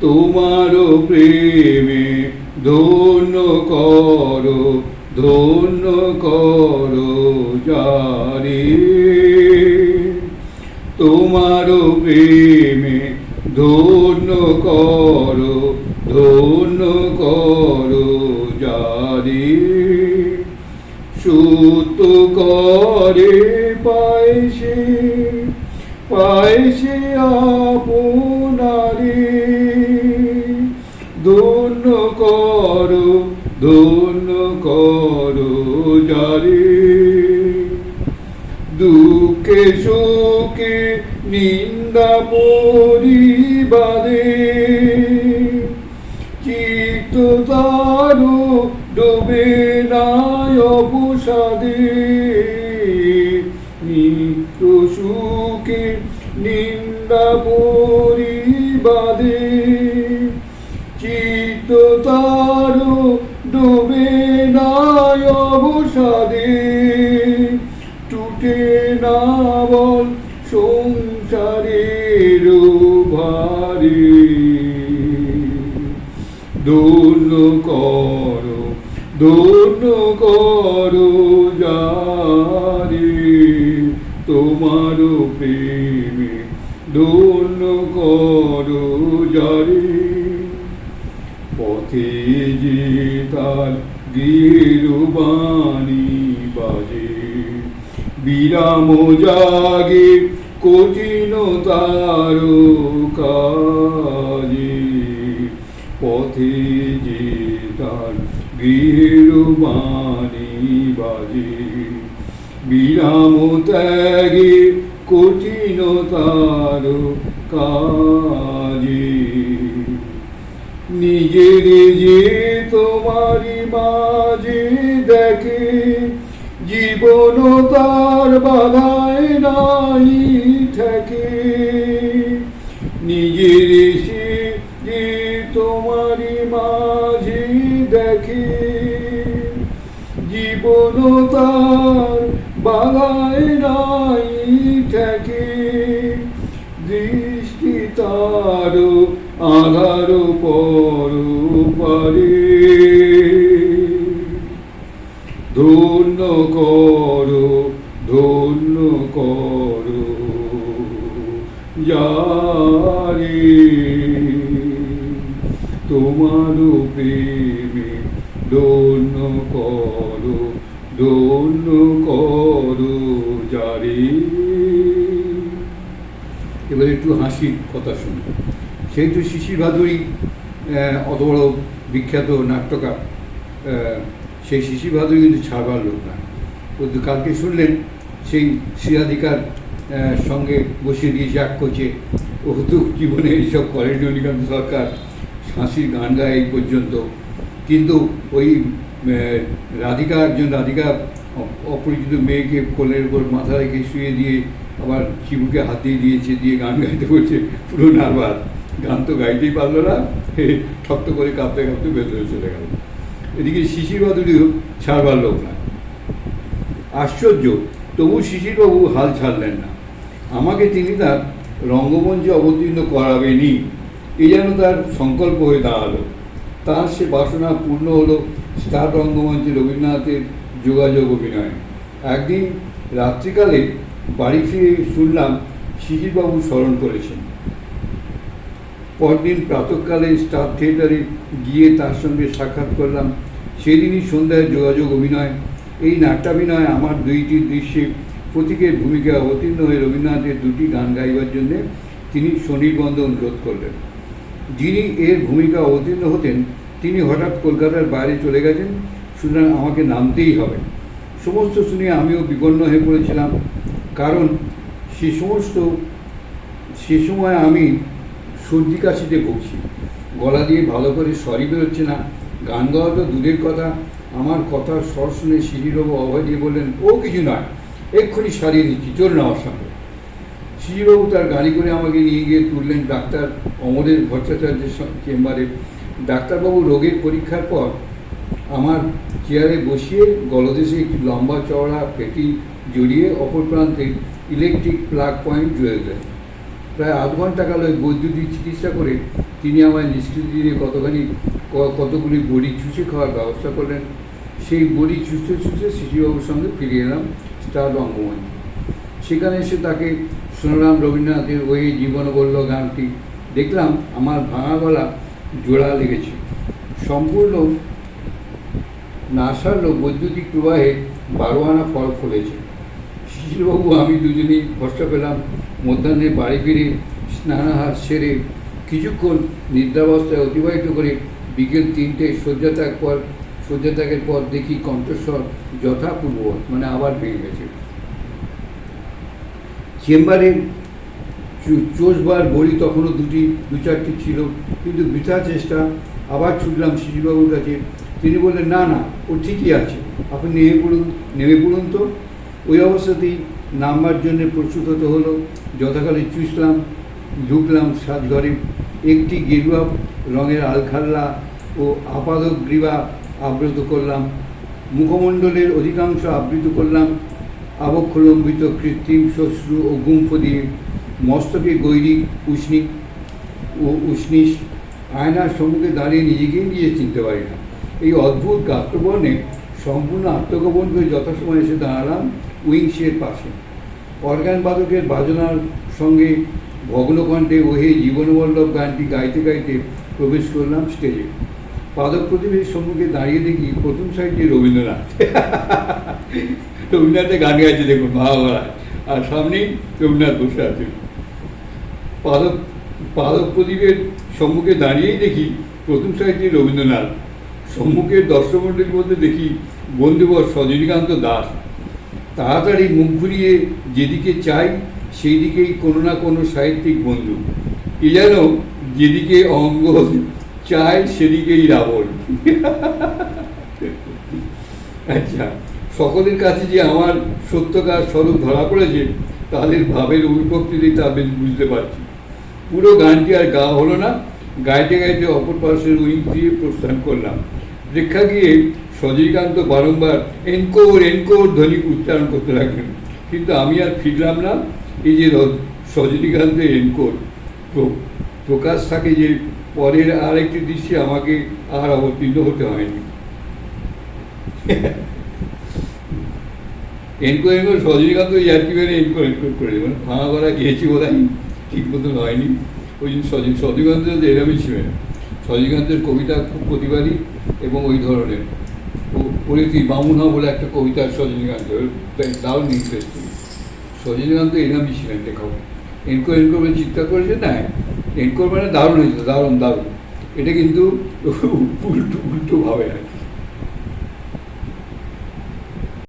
তোমার প্রেমে ধন্য করো ধন্য করো যারে। তোমার প্রেমে ধন্য করো ধন্য করো যারে। সুত করে পাইছে পাইছে আপনারে ধন্য করো ধন্য করো যারে দুঃখে সুখে নিন্দা পরিবারে চিত্ত তারু ডোবে নাই অবসাদে। দোল করো দোল করো যারে, তোমার প্রেমে দোল করো যারে। পথে যে তার গিরুবাণী বাজে, বিরাম জাগে কঠিন তার কাজে। পথে যে তার গৃহবাণী বাজে। বিরাম ত্যাগে কঠিন তার কাজে। নিজের যে তোমারি মাঝে দেখে, জীবন তার বাধায় নাই ঠেকে। নিজের মাঝে দেখে জীবন তার বাধায় নাই ঠেকে। দৃষ্টি তার আধার পর পারে ধন্য করো প্রেমে ধন্য করো ধন্য করো যারে। এবার একটু হাসির কথা শুনি। সেই তো শিশির ভাদুরী অত বড় বিখ্যাত নাট্যকার সেই শিশির ভাদুরী কিন্তু ছাড়বার লোক না। ও কালকে শুনলেন সেই শ্রীরাধিকার সঙ্গে বসিয়ে দিয়েছে এক কোচে ও তো জীবনে এইসব করেন রজনীকান্ত সরকার। হাসির গান গায় এই পর্যন্ত। কিন্তু ওই রাধিকা, একজন রাধিকা অপরিচিত মেয়েকে কোলের উপর মাথা রেখে শুয়ে দিয়ে আবার চিবুকে হাত দিয়ে দিয়েছে, দিয়ে গান গাইতে বলছে, পুরো নার্ভাস। গান তো গাইতেই পারল না। ঠক্ত করে কাঁপতে কাঁপতে ভেতরে চলে গেল। এদিকে শিশির বাদুড়িও ছাড়বার লোক না। আশ্চর্য, তবু শিশিরবাবু হাল ছাড়লেন না। আমাকে তিনি তার রঙ্গমঞ্চে অবতীর্ণ করাবেনই। এ যেন তার সংকল্প হয়ে দাঁড়াল। তার সে বাসনা পূর্ণ হলো স্টার রঙ্গমঞ্চে রবীন্দ্রনাথের যোগাযোগ অভিনয়। একদিন রাত্রিকালে বাড়ি ফিরে শুনলাম শিশিরবাবু স্মরণ করেছেন। পরদিন প্রাতকালে স্টার থিয়েটারে গিয়ে তার সঙ্গে সাক্ষাৎ করলাম, সেদিনই সন্ধ্যায় যোগাযোগ অভিনয়। এই নাট্যাভিনয় আমার দুইটি দৃশ্যে প্রতীকের ভূমিকা অবতীর্ণ হয়ে রবীন্দ্রনাথের দুটি গান গাইবার জন্যে তিনি স্বনির্বন্ধ অনুরোধ করলেন। যিনি এর ভূমিকা অবতীর্ণ হতেন, তিনি হঠাৎ কলকাতার বাইরে চলে গেছেন, সুতরাং আমাকে নামতেই হবে। সমস্ত শুনে আমিও বিপন্ন হয়ে পড়েছিলাম, কারণ সে সমস্ত, সে সময় আমি সর্দি কাশিতে ভুগছি। গলা দিয়ে ভালো করে সরি বেরোচ্ছে না, গান গাওয়া তো দূরের কথা, আমার কথার স্বর শুনে শিশিরবাবু অভয় দিয়ে বললেন, ও কিছু নয়, এক্ষুনি সারিয়ে দিচ্ছি চল না আমার সঙ্গে শিশিরবাবু তার গাড়ি করে আমাকে নিয়ে গিয়ে তুললেন ডাক্তার অমরের ভট্টাচার্যের চেম্বারে। ডাক্তারবাবু রোগের পরীক্ষার পর আমার চেয়ারে বসিয়ে গলদেশে একটি লম্বা চওড়া পেটি জড়িয়ে অপর প্রান্তে ইলেকট্রিক প্লাগ পয়েন্ট জুড়ে দেন প্রায় আধ ঘণ্টা কাল বৈদ্যুতিক চিকিৎসা করে তিনি আমায় নিষ্কৃতি দিয়ে কতখানি কতগুলি বড়ি চুষে খাওয়ার ব্যবস্থা করলেন। সেই বড়ি চুষতে চুষতে শিশুবাবুর সঙ্গে ফিরে এলাম স্টার রঙ্গমঞ্চ। সেখানে এসে তাকে শুনলাম রবীন্দ্রনাথের ওই জীবন বলল গানটি। দেখলাম আমার ভাঙা গলা জোড়া লেগেছে। সম্পূর্ণ না সারলেও বৈদ্যুতিক প্রবাহে বারো আনা ফল ফলেছে। শিশিরবাবু, আমি দুজনেই ভরসা পেলাম মধ্যাহ্নে বাড়ি ফিরে স্নানাহার সেরে কিছুক্ষণ নিদ্রাবস্থায় অতিবাহিত করে বিকেল তিনটে শয্যাত্যাগ পর শয্যাত্যাগের পর দেখি কণ্ঠস্বর যথাপূর্ব মানে আবার ভেঙে গেছে। চেম্বারে চোষবার বড়ি তখনও দুটি, দু চারটি ছিল। কিন্তু বৃথা চেষ্টা, আবার ছুটলাম শিশুবাবুর কাছে। তিনি বললেন, না না, ও ঠিকই আছে। আপনি নেমে পড়ুন নেমে পড়ুন তো। ওই অবস্থাতেই নামবার জন্য প্রস্তুত হতে হলো। যথাকালে চুষলাম, ঢুকলাম সাজঘরে। একটি গেরুয়া রঙের আলখাল্লা ও আপাদগ্রীবা আবৃত করলাম। মুখমণ্ডলের অধিকাংশ আবৃত করলাম। আবক্ষলম্বিত কৃত্রিম শ্বশ্রু ও গুম্ফ দিয়ে মস্তকে গৈরিক উষ্ণিক ও উষ্ণিস আয়নার সম্মুখে দাঁড়িয়ে নিজেকেই নিজে চিনতে পারি না। এই অদ্ভুত গাত্রবর্ণে সম্পূর্ণ আত্মগোপন করে যথাসময় এসে দাঁড়ালাম উইংসের পাশে। অর্গান বাদকের বাজনার সঙ্গে ভগ্নকণ্ঠে ওহে জীবনবল্লভ গানটি গাইতে গাইতে প্রবেশ করলাম স্টেজে। পাদক প্রতিবেশীর সম্মুখে দাঁড়িয়ে দেখি প্রথম সাইডে রবীন্দ্রনাথ। রবীন্দ্রনাথের গান গাইছে, দেখুন মহাভারত আর সামনেই রবীন্দ্রনাথ বসে আছেন পাদক পাদক প্রদীপের সম্মুখে দাঁড়িয়েই দেখি প্রথম সাহিত্যে রবীন্দ্রনাথ। সম্মুখের দর্শকমণ্ডলীর মধ্যে দেখি বন্ধুবর সজনীকান্ত দাস। তাড়াতাড়ি মুখ ঘুরিয়ে যেদিকে চাই সেই দিকেই কোনো না কোনো সাহিত্যিক বন্ধু। এ যেন যেদিকে অঙ্গ চায় সেদিকেই রাবণ। আচ্ছা সকলের কাছে যে আমার সত্যকার স্বরূপ ধরা পড়েছে, তাদের ভাবের অভিভক্তিতেই তা বেশ বুঝতে পারছি। পুরো গানটি আর গা হলো না, গাইতে গাইতে অপর পাশের উইং দিয়ে প্রস্থান করলাম। প্রেক্ষা গিয়ে সজনীকান্ত বারংবার এনকোর এনকোর ধ্বনি উচ্চারণ করতে লাগলেন। কিন্তু আমি আর ফিরলাম না, এই যে সজনীকান্তের এনকোর। প্র- প্রকাশ থাকে যে পরের আরেকটি দৃশ্যে আমাকে আর অবতীর্ণ হতে হয়নি। এনকো এনকো সজনীকান্ত ইয়ার্কি মেরে এনকো এনকো করে মানে ভাঙা করা গিয়েছি বোধ ঠিক মতন হয়নি। ওই জন্য সজি সজনীকান্ত এরমই ছিলেন সজনীকান্তের কবিতা খুব প্রতিবাদী এবং ওই ধরনের। পড়েছি বামুনা বলে একটা কবিতা সজনীকান্ত দারুণ ইন্টারেস্টিং সজনীকান্ত এরমই ছিলেন লেখক। এনকো এনকো বলে চিৎকার করেছে? না এনকোর মানে দারুণ হয়েছে, দারুণ দারুণ। এটা কিন্তু উল্টো উল্টো ভাবে আর